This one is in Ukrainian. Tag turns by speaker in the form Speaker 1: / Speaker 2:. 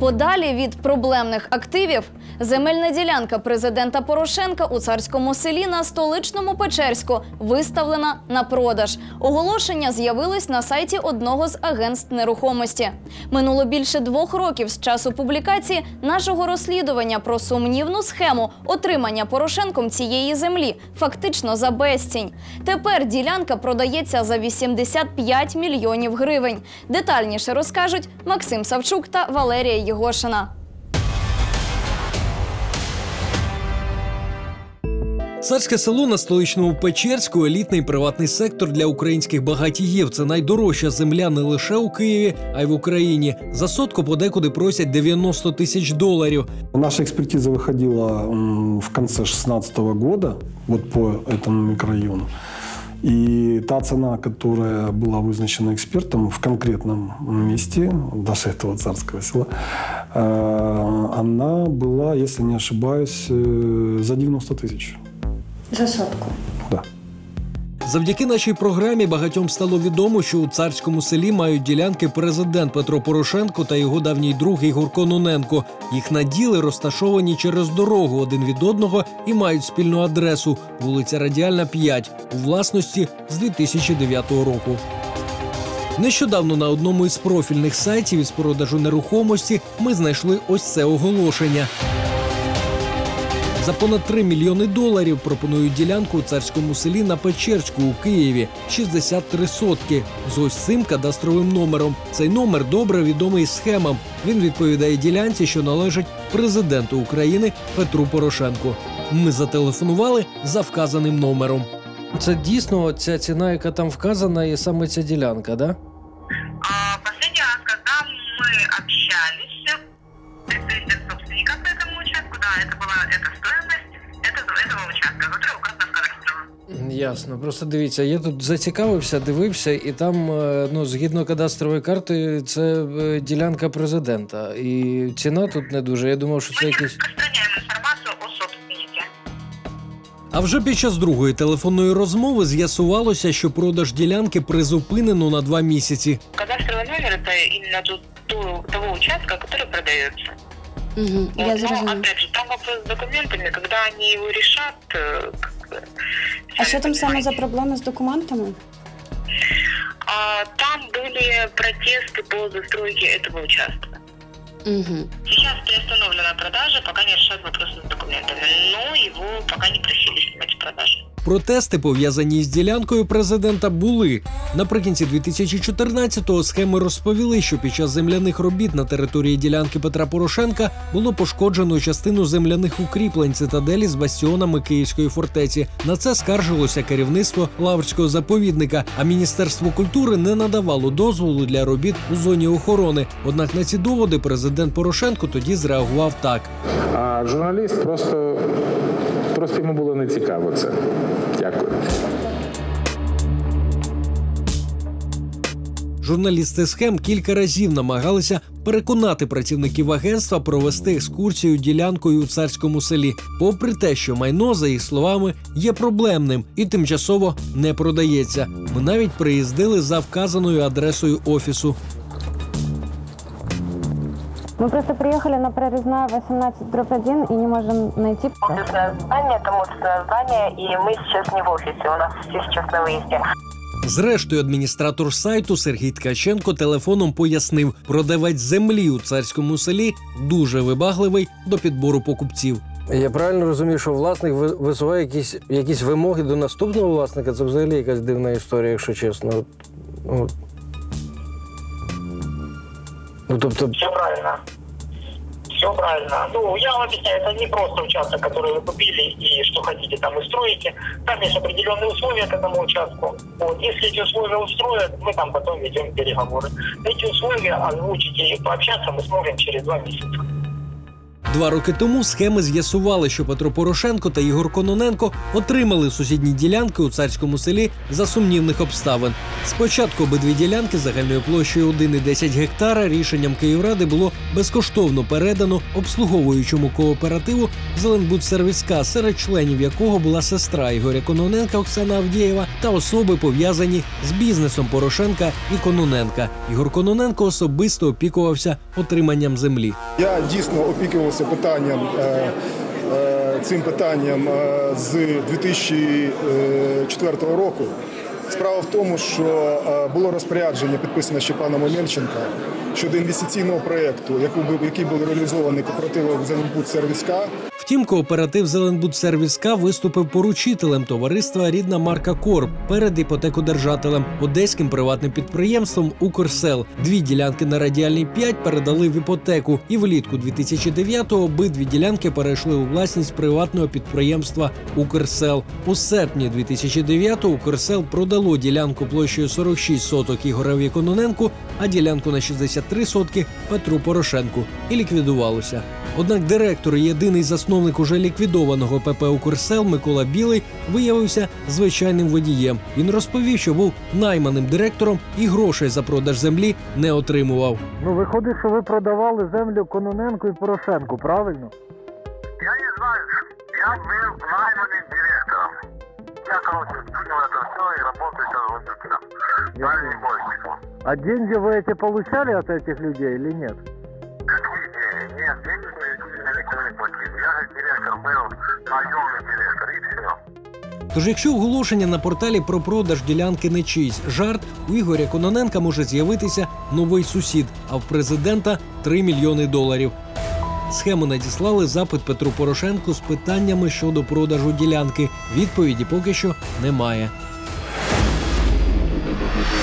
Speaker 1: Подалі від проблемних активів земельна ділянка президента Порошенка у царському селі на столичному Печерську виставлена на продаж. Оголошення з'явилось на сайті одного з агентств нерухомості. Минуло більше двох років з часу публікації нашого розслідування про сумнівну схему отримання Порошенком цієї землі, фактично за безцінь. Тепер ділянка продається за 85 мільйонів гривень. Детальніше розкажуть Максим Савчук та Валерія Єгошина.
Speaker 2: Царське село на столичному Печерську елітний приватний сектор для українських багатіїв. Це найдорожча земля не лише у Києві, а й в Україні. За сотку подекуди просять 90 тисяч доларів.
Speaker 3: Наша экспертиза выходила м, в конце 2016 года вот по этому микрорайону. И та цена, которая была вызначена экспертом в конкретном месте, даже этого царского села, э, она была, если не ошибаюсь, э, за 90 тысяч.
Speaker 4: За сотку.
Speaker 2: Завдяки нашій програмі багатьом стало відомо, що у царському селі мають ділянки президент Петро Порошенко та його давній друг Ігор Кононенко. Їх наділи розташовані через дорогу один від одного і мають спільну адресу вулиця Радіальна 5 у власності з 2009 року. Нещодавно на одному із профільних сайтів із продажу нерухомості ми знайшли ось це оголошення. За понад 3 мільйони доларів пропонують ділянку у царському селі на Печерську у Києві 63 сотки з ось цим кадастровим номером. Цей номер добре відомий схемам. Він відповідає ділянці, що належить президенту України Петру Порошенку. Ми зателефонували за вказаним номером. Це дійсно ця ціна, яка там вказана, і саме ця ділянка, да?
Speaker 5: этого, этого участка, который указан в кадастровом.
Speaker 2: Ясно. Просто дивіться, я тут зацікавився, дивився, і там, е, ну, згідно кадастрової карти, це е, ділянка президента. І ціна тут не дуже. Я думав, що це
Speaker 5: Мы не
Speaker 2: якийсь.
Speaker 5: распространяем информацию о собственнике.
Speaker 2: А вже під час другої телефонної розмови з'ясувалося, що продаж ділянки призупинено на два місяці.
Speaker 5: Кадастровый номер это именно ту- ту- того участка, который продается.
Speaker 4: Угу.
Speaker 5: Вот,
Speaker 4: Я
Speaker 5: но,
Speaker 4: зрозуміла.
Speaker 5: опять же, там вопрос с документами, когда они его решат. э, как бы,
Speaker 4: А
Speaker 5: сами
Speaker 4: що там саме за
Speaker 5: понимаете.
Speaker 4: проблеми з документами?
Speaker 5: А, Там были протесты по застройке этого участка.
Speaker 4: Угу.
Speaker 5: Сейчас приостановлена продажа, пока не решат вопросы с документами. Но его пока не просили снимать с продажи.
Speaker 2: Протести, пов'язані з ділянкою президента, були наприкінці 2014-го Схеми розповіли, що під час земляних робіт на території ділянки Петра Порошенка було пошкоджено частину земляних укріплень цитаделі з бастіонами Київської фортеці. На це скаржилося керівництво Лаврського заповідника. А міністерство культури не надавало дозволу для робіт у зоні охорони. Однак на ці доводи президент Порошенко тоді зреагував так.
Speaker 6: А журналіст просто, просто йому було не цікаво це. Дякую.
Speaker 2: Журналісти схем кілька разів намагалися переконати працівників агентства провести екскурсію ділянкою у царському селі, попри те, що майно, за їх словами, є проблемним і тимчасово не продається. Ми навіть приїздили за вказаною адресою офісу.
Speaker 7: Мы просто приехали на прорезная 18 дробь 1 и не можем найти.
Speaker 5: Офисное здание, это офисное здание, и мы сейчас не в офисе, у нас все сейчас на выезде.
Speaker 2: Зрештою, адміністратор сайту Сергій Ткаченко телефоном пояснив, продавець землі у царському селі дуже вибагливий до підбору покупців.
Speaker 8: Я правильно розумію, що власник ви- висуває якісь, якісь вимоги до наступного власника. Це взагалі якась дивна історія, якщо чесно. От, от. Ну, тобто,
Speaker 5: Все правильно. Все правильно. Ну, я вам объясняю, это не просто участок, который вы купили и что хотите там и строите. Там есть определенные условия к этому участку. Вот. Если эти условия устроят, мы там потом ведем переговоры. Эти условия озвучите и пообщаться мы сможем через два месяца.
Speaker 2: Два роки тому схеми з'ясували, що Петро Порошенко та Ігор Кононенко отримали сусідні ділянки у царському селі за сумнівних обставин. Спочатку обидві ділянки загальною площею 1,10 гектара рішенням Київради було безкоштовно передано обслуговуючому кооперативу Зеленбудсервіска, серед членів якого була сестра Ігоря Кононенка Оксана Авдієва та особи пов'язані з бізнесом Порошенка і Кононенка. Ігор Кононенко особисто опікувався отриманням землі.
Speaker 9: Я дійсно опікувався питанням. е, е, Цим питанням е, з 2004 року. Справа в тому, що було розпорядження підписане ще паном Омельченка щодо інвестиційного проєкту, який був реалізований кооперативом «Зеленбудсервіска».
Speaker 2: Втім, кооператив «Зеленбудсервіска» виступив поручителем товариства рідна марка Корп перед іпотекодержателем одеським приватним підприємством Укрсел. Дві ділянки на радіальній 5 передали в іпотеку, і влітку 2009-го обидві ділянки перейшли у власність приватного підприємства Укрсел. У серпні 2009-го Укрсел продало ділянку площею 46 соток Ігорові Кононенку, а ділянку на 60 Три сотки Петру Порошенку і ліквідувалося. Однак директор, і єдиний засновник уже ліквідованого ПП «Укрсел» Микола Білий виявився звичайним водієм. Він розповів, що був найманим директором і грошей за продаж землі не отримував.
Speaker 8: Ну виходить, що ви продавали землю Кононенку і Порошенку, правильно?
Speaker 5: Я не знаю. Я був найманим директором. Я короче, ну, це все і працюю зараз. Далі більше.
Speaker 8: А деньги вы эти получали от этих людей или нет?
Speaker 5: Какие деньги? Нет, деньги мне никто не платил. Я же директор был, наемный директор, и все.
Speaker 2: Тож, якщо оголошення на порталі про продаж ділянки не чийсь жарт, у Ігоря Кононенка може з'явитися новий сусід, а в президента 3 мільйони доларів. Схему надіслали запит Петру Порошенку з питаннями щодо продажу ділянки. Відповіді поки що немає.